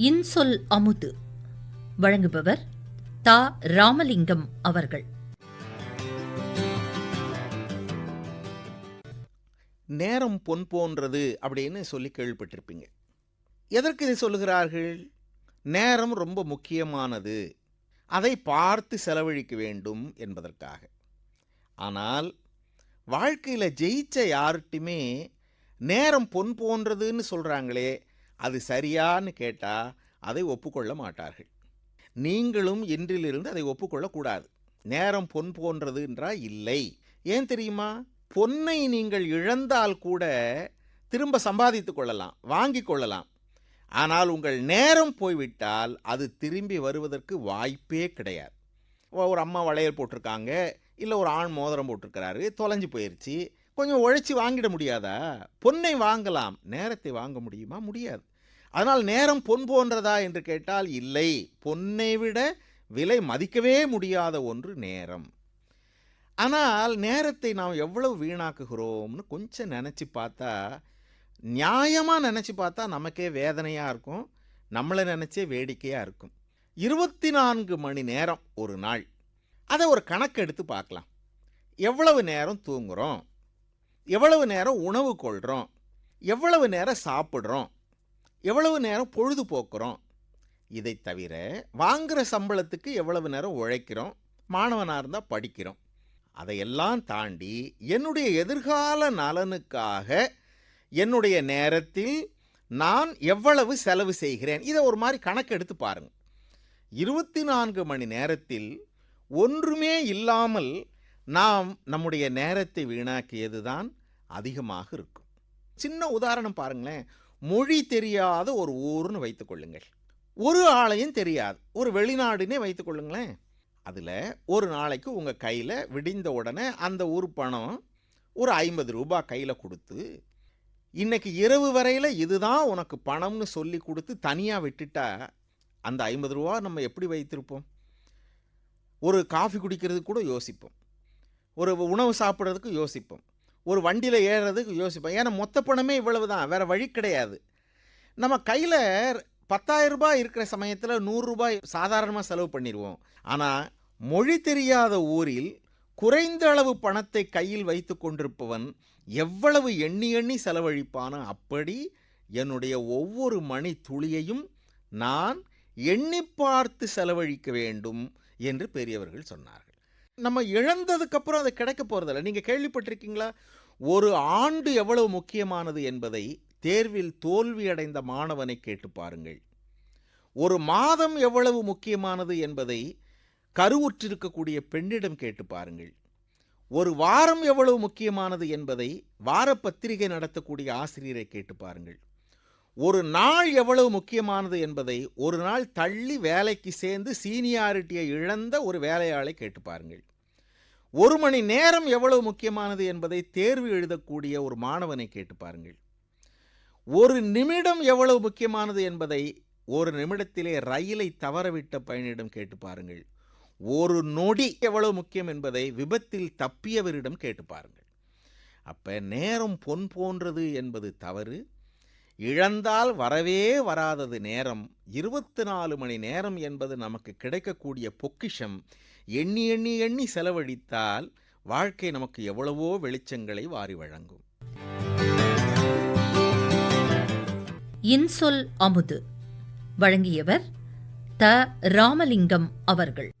இன்சொல் அமுது. வழங்குபவர் தா. ராமலிங்கம் அவர்கள். நேரம் பொன் போன்றது அப்படின்னு சொல்லி கேள்விப்பட்டிருப்பீங்க. எதற்கு இதை சொல்லுகிறார்கள்? நேரம் ரொம்ப முக்கியமானது. அதை பார்த்து செலவழிக்க வேண்டும் என்பதற்காக. ஆனால் வாழ்க்கையில் ஜெயிச்ச யார்கிட்டையுமே நேரம் பொன் போன்றதுன்னு சொல்கிறாங்களே அது சரியான்னு கேட்டால் அதை ஒப்புக்கொள்ள மாட்டார்கள். நீங்களும் இன்றிலிருந்து அதை ஒப்புக்கொள்ளக்கூடாது நேரம் பொன் போன்றது என்றால் இல்லை. ஏன் தெரியுமா? பொன்னை நீங்கள் இழந்தால் கூட திரும்ப சம்பாதித்து கொள்ளலாம் வாங்கி கொள்ளலாம். ஆனால் உங்கள் நேரம் போய்விட்டால் அது திரும்பி வருவதற்கு வாய்ப்பே கிடையாது. ஒரு அம்மா வளையல் போட்டிருக்காங்க இல்லை ஒரு ஆண் மோதிரம் போட்டிருக்கிறாரு தொலைஞ்சு போயிடுச்சு கொஞ்சம் உழைச்சி வாங்கிட முடியாதா? பொன்னை வாங்கலாம். நேரத்தை வாங்க முடியுமா? முடியாது. அதனால் நேரம் பொன் போன்றதா என்று கேட்டால் இல்லை. பொன்னை விட விலை மதிக்கவே முடியாத ஒன்று நேரம். ஆனால் நேரத்தை நாம் எவ்வளவு வீணாக்குகிறோம்னு கொஞ்சம் நினச்சி பார்த்தா நியாயமாக நினச்சி பார்த்தா நமக்கே வேதனையாக இருக்கும். நம்மளை நினச்சே வேடிக்கையாக இருக்கும். இருபத்தி நான்கு மணி நேரம் ஒரு நாள். அதை ஒரு கணக்கு எடுத்து பார்க்கலாம். எவ்வளவு நேரம் தூங்குகிறோம் எவ்வளவு நேரம் உணவு கொள்கிறோம் எவ்வளவு நேரம் சாப்பிட்றோம்? எவ்வளவு நேரம் பொழுதுபோக்குறோம்? இதை தவிர வாங்குகிற சம்பளத்துக்கு எவ்வளவு நேரம் உழைக்கிறோம்? மாணவனாக இருந்தால் படிக்கிறோம். அதையெல்லாம் தாண்டி என்னுடைய எதிர்கால நலனுக்காக என்னுடைய நேரத்தில் நான் எவ்வளவு செலவு செய்கிறேன்? இதை ஒரு மாதிரி கணக்கெடுத்து பாருங்கள் இருபத்தி நான்கு மணி நேரத்தில் ஒன்றுமே இல்லாமல் நாம் நம்முடைய நேரத்தை வீணாக்கியது தான் அதிகமாக இருக்கும். சின்ன உதாரணம் பாருங்களேன். மொழி தெரியாத ஒரு ஊர்னு வைத்துக்கொள்ளுங்கள் ஒரு ஆளையும் தெரியாது. ஒரு வெளிநாடுனே வைத்துக்கொள்ளுங்களேன் அதில் ஒரு நாளைக்கு உங்கள் கையில் விடிந்த உடனே அந்த ஊர் பணம் ஒரு ஐம்பது ரூபாய் கையில் கொடுத்து இன்றைக்கி இரவு வரையில் இதுதான் உனக்கு பணம்னு சொல்லி கொடுத்து தனியாக விட்டுட்டா அந்த ஐம்பது ரூபா நம்ம எப்படி வைத்திருப்போம்? ஒரு காஃபி குடிக்கிறதுக்கு கூட யோசிப்போம். ஒரு உணவு சாப்பிட்றதுக்கு யோசிப்போம். ஒரு வண்டியில் ஏறுறதுக்கு யோசிப்போம். ஏன்னா மொத்த பணமே இவ்வளவு தான் வேறு வழி கிடையாது. நம்ம கையில் பத்தாயிரம் ரூபாய் இருக்கிற சமயத்தில் நூறுரூபாய் சாதாரணமாக செலவு பண்ணிடுவோம் ஆனால் மொழி தெரியாத ஊரில் குறைந்த அளவு பணத்தை கையில் வைத்து கொண்டிருப்பவன் எவ்வளவு எண்ணி எண்ணி செலவழிப்பானோ அப்படி என்னுடைய ஒவ்வொரு மணி துளியையும் நான் எண்ணி பார்த்து செலவழிக்க வேண்டும் என்று பெரியவர்கள் சொன்னார்கள். நம்ம இழந்ததுக்கப்புறம் அது கிடைக்க போகிறதில்ல நீங்கள் கேள்விப்பட்டிருக்கீங்களா? ஒரு ஆண்டு எவ்வளவு முக்கியமானது என்பதை தேர்வில் தோல்வியடைந்த மாணவனை கேட்டு பாருங்கள். ஒரு மாதம் எவ்வளவு முக்கியமானது என்பதை கருவுற்றிருக்கக்கூடிய பெண்ணிடம் கேட்டு பாருங்கள். ஒரு வாரம் எவ்வளவு முக்கியமானது என்பதை வார பத்திரிகை நடத்தக்கூடிய ஆசிரியரை கேட்டு பாருங்கள். ஒரு நாள் எவ்வளவு முக்கியமானது என்பதை ஒரு நாள் தள்ளி வேலைக்கு சேர்ந்து சீனியாரிட்டியை இழந்த ஒரு வேலையாளை கேட்டு பாருங்கள். ஒரு மணி நேரம் எவ்வளவு முக்கியமானது என்பதை தேர்வு எழுதக்கூடிய ஒரு மாணவனை கேட்டு பாருங்கள். ஒரு நிமிடம் எவ்வளவு முக்கியமானது என்பதை ஒரு நிமிடத்திலே ரயிலை தவறவிட்ட பயணியிடம் கேட்டு பாருங்கள். ஒரு நொடி எவ்வளவு முக்கியம் என்பதை விபத்தில் தப்பியவரிடம் கேட்டு பாருங்கள். அப்போ நேரம் பொன் போன்றது என்பது தவறு. இழந்தால் வரவே வராதது நேரம். இருபத்தி நாலு மணி நேரம் என்பது நமக்கு கிடைக்கக்கூடிய பொக்கிஷம். எண்ணி எண்ணி எண்ணி செலவழித்தால் வாழ்க்கை நமக்கு எவ்வளவோ வெளிச்சங்களை வாரி வழங்கும். இன்சொல் அமுது. வழங்கியவர் த. ராமலிங்கம் அவர்கள்.